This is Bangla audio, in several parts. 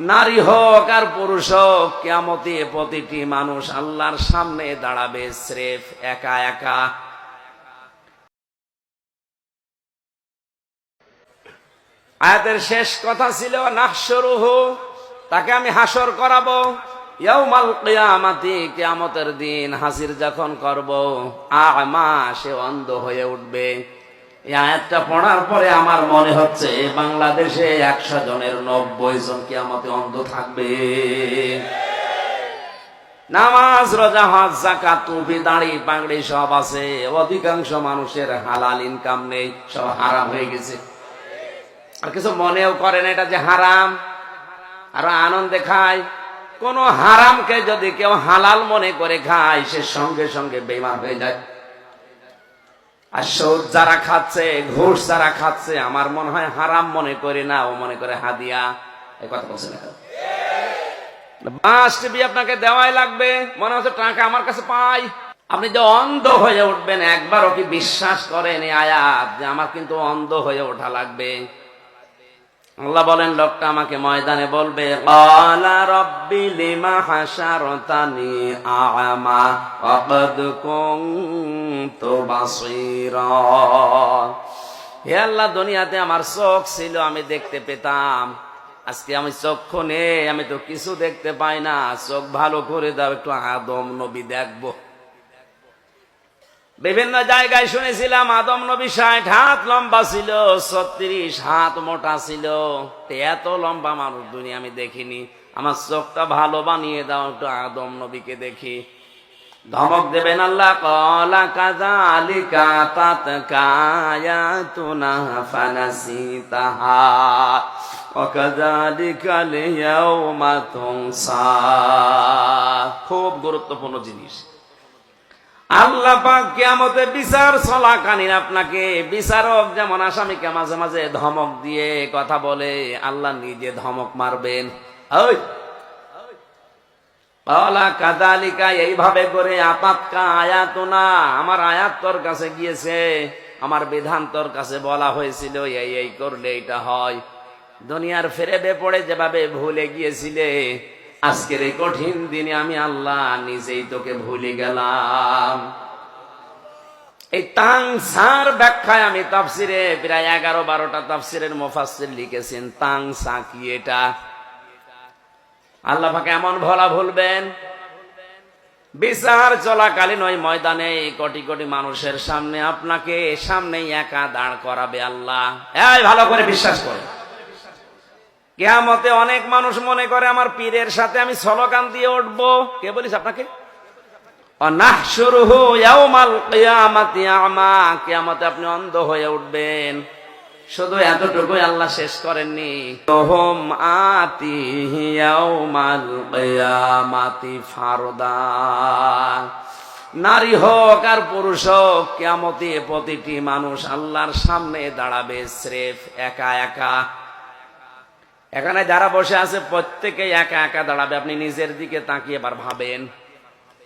নারী হোক আর পুরুষ হোক কেমতে প্রতিটি মানুষ আল্লাহর সামনে দাঁড়াবে স্রেফ একা একা। আয়াতের শেষ কথা ছিল নাহসরুহু তাকে আমি হাসর করাবো। কিয়ামতের দিন হাসির যখন করব, আমা সে অন্ধ হয়ে উঠবে। এই আয়াতটা পড়ার পরে আমার মনে হচ্ছে বাংলাদেশে একশো জনের নব্বই জন কিয়ামতে অন্ধ থাকবে। নামাজ, রোজা, হজ জাকাত টুপি, দাড়ি, পাগড়ি সব আছে। অধিকাংশ মানুষের হালাল ইনকাম নেই, সব হারাম হয়ে গেছে। আর কিছু মনেও করেন এটা যে হারাম। আর আনন্দে খায়। কোন হারামকে যদি কেউ হালাল মনে করে খায়, সে সঙ্গে সঙ্গে বেমার হয়ে যায়। আর যারা খাচ্ছে, ঘুষ যারা খাচ্ছে, আমার মনে হয় হারাম মনে করে না, ও মনে করে হাদিয়া। এই কথা বলছে না টিভি আপনাকে দেওয়াই লাগবে, মনে হচ্ছে টাকা আমার কাছে পাই। আপনি যে অন্ধ হয়ে উঠবেন, একবারও কি বিশ্বাস করেন আয়াত যে আমার কিন্তু অন্ধ হয়ে ওঠা লাগবে? আল্লাহ বলেন, লোকটা আমাকে ময়দানে বলবে হে আল্লাহ, দুনিয়াতে আমার চোখ ছিল, আমি দেখতে পেতাম। আজকে আমি চক্ষু নেই, আমি তো কিছু দেখতে পাই না। চোখ ভালো করে দাও, একটু আদম নবী দেখব। বিভিন্ন জায়গায় শুনেছিলাম, আদম নবী ষাট হাত লম্বা ছিল, ছত্রিশ হাত মোটা ছিল। এত লম্বা মানুষ দুনিয়া আমি দেখিনি। আমার চোখটা ভালো বানিয়ে দাও একটু আদম নবীকে দেখি। ধমক দেবেন আল্লাহ, কলা কাজা আলী কাতাত কায়া তুনা ফানাসি তাহা খুব গুরুত্বপূর্ণ জিনিস। আল্লাহ পাক বিচার চলাকালীন আপনাকে বিচারক যেমন আসামিকে মাঝে মাঝে ধমক দিয়ে কথা বলে, আল্লাহ নিজে ধমক মারবেন। ওই। কাদালিকা, এইভাবে করে আপাতকা আয়াত না আমার আয়াত তোর কাছে গিয়েছে, আমার বিধান তোর কাছে বলা হয়েছিল, এই এই করলে এটা হয়। দুনিয়ার ফেরে পড়ে যেভাবে ভুলে গিয়েছিলে আজকের এই কঠিন দিনে আমি আল্লাহ নিজেই তোকে ভুলে গেলাম। এই তাংসার ব্যাখ্যায় আমি তাফসিরে প্রায় এগারো বারোটা তাফসিরের মোফাসির লিখেছেন। তাংসা কি এটা? আল্লাহ পাকে এমন ভোলা ভুলবেন, বিচার চলাকালীন ওই ময়দানে কোটি কোটি মানুষের সামনে আপনাকে সামনেই একা দাঁড় করাবে আল্লাহ। ভালো করে বিশ্বাস করে। কেয়ামতে অনেক মানুষ মনে করে আমার পীরের সাথে আমি স্লোগান দিয়ে উঠবো। কে বলিস আপনাকে? আপনি অন্ধ হয়ে উঠবেন। শুধু এতটুকুই আল্লাহ শেষ করেননি। তোহম আতি ফারদা। নারী হোক আর পুরুষ হোক কেমতে প্রতিটি মানুষ আল্লাহর সামনে দাঁড়াবে, স্রেফ একা একা। এখানে যারা বসে আছে, প্রত্যেকে একা একা দাঁড়াবে। আপনি নিজের দিকে তাকিয়ে এবার ভাবেন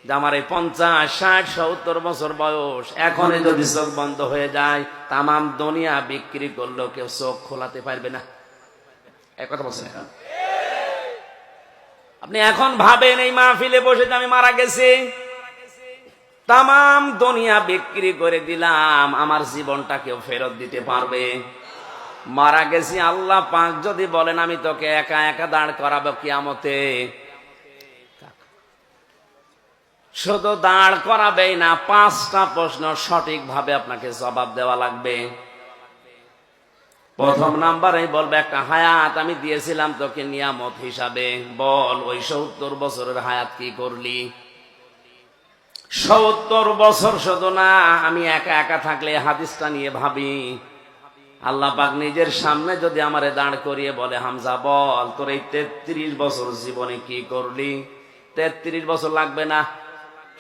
যে আমার এই পঞ্চাশ, ষাট, সত্তর বছর বয়স, এখনই যদি চোখ বন্ধ হয়ে যায়, তামাম দুনিয়া বিক্রি করলেও কেউ চোখ খোলাতে পারবে না। এক কথা বলছেন? আপনি এখন ভাবেন, এই মাহফিলে বসে যে আমি মারা গেছি। তামাম দুনিয়া বিক্রি করে দিলাম, আমার জীবনটা কেউ ফেরত দিতে পারবে। মারা গেছি, আল্লাহ পাক যদি বলেন, আমি তোকে একা একা দাঁড় করাবো কিয়ামতে। শুধু দাঁড় করাবেই না, পাঁচটা প্রশ্ন সঠিকভাবে আপনাকে জবাব দেওয়া লাগবে। প্রথম নাম্বারে বলবে, একটা হায়াত আমি দিয়েছিলাম তোকে নিয়ামত হিসাবে। বল, ওই সত্তর বছরের হায়াত কি করলি? সত্তর বছর শুধু না, আমি একা একা থাকলে হাদিসটা নিয়ে ভাবি। আল্লাহ পাক নিজের সামনে যদি আমারে দাঁড় করিয়ে বলে, হামজা, বল, তোর এই তেত্রিশ বছর জীবনে কি করলি? তেত্রিশ বছর লাগবে না।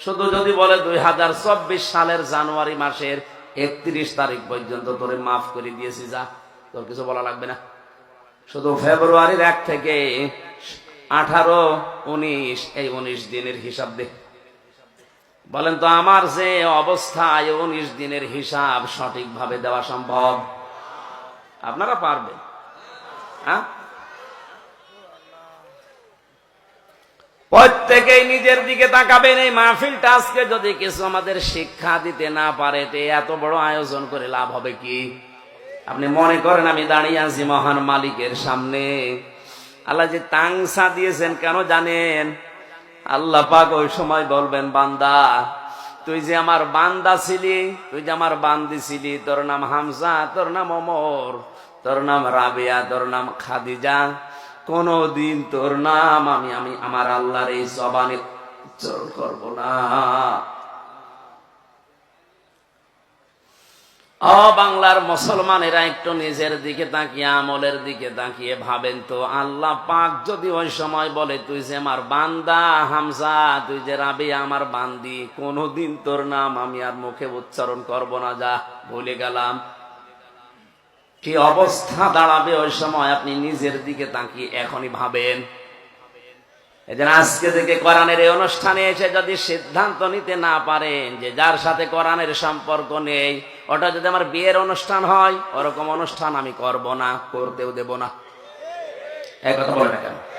শুধু যদি বলে দুই হাজার চব্বিশ সালের জানুয়ারি মাসের একত্রিশ তারিখ পর্যন্ত তোরে মাফ করে দিয়েছি, যা। তোর কিছু বলা লাগবে না। শুধু ফেব্রুয়ারির এক থেকে আঠারো, উনিশ, এই উনিশ দিনের হিসাব দে। বলেন তো, আমার যে অবস্থায় উনিশ দিনের হিসাব সঠিকভাবে দেওয়া সম্ভব? আপনারা পারবেন। হ্যাঁ? প্রত্যেকেই নিজের দিকে তাকাবেন, এই মাহফিলটা আজকে যদি কিছু আমাদের শিক্ষা দিতে না পারে, তে এত বড় আয়োজন করে লাভ হবে কি? আপনি মনে করেন আমি দাঁড়িয়ে আছি মহান মালিকের সামনে। আল্লাহ যে তাংসা দিয়েছেন, কেন জানেন? আল্লাহ পাক ওই সময় বলবেন, বান্দা তুই যে আমার বান্দা ছিলি, তুই যে আমার বান্দি ছিলি, তোর নাম হামজা, তোর নাম অমর তোর নাম রাবিয়া, তোর নাম খাদিজা, কোনদিন তোর নাম আমি আমি, আমার আল্লাহর এই জবানে করব না। অ বাংলার মুসলমানেরা একটু নিজের দিকে তাকিয়ে, আমলের দিকে তাকিয়ে ভাবেন তো, আল্লাহ পাক যদি ওই সময় বলে, তুই যে আমার বান্দা হামজা, তুই যে রাবি আমার বান্দি, কোনদিন তোর নাম আমি আর মুখে উচ্চারণ করব না, যা ভুলে গেলাম। কি অবস্থা দাঁড়াবে ওই সময়, আপনি নিজের দিকে তাকিয়ে এখনই ভাবেন। আজকে থেকে কোরআনের এই অনুষ্ঠানে এসে যদি সিদ্ধান্ত নিতে না পারেন যে যার সাথে কোরআনের সম্পর্ক নেই ওটা যদি আমার বিয়ের অনুষ্ঠান হয়, ওরকম অনুষ্ঠান আমি করব না, করতেও দেব না। এক কথা বলে না কেন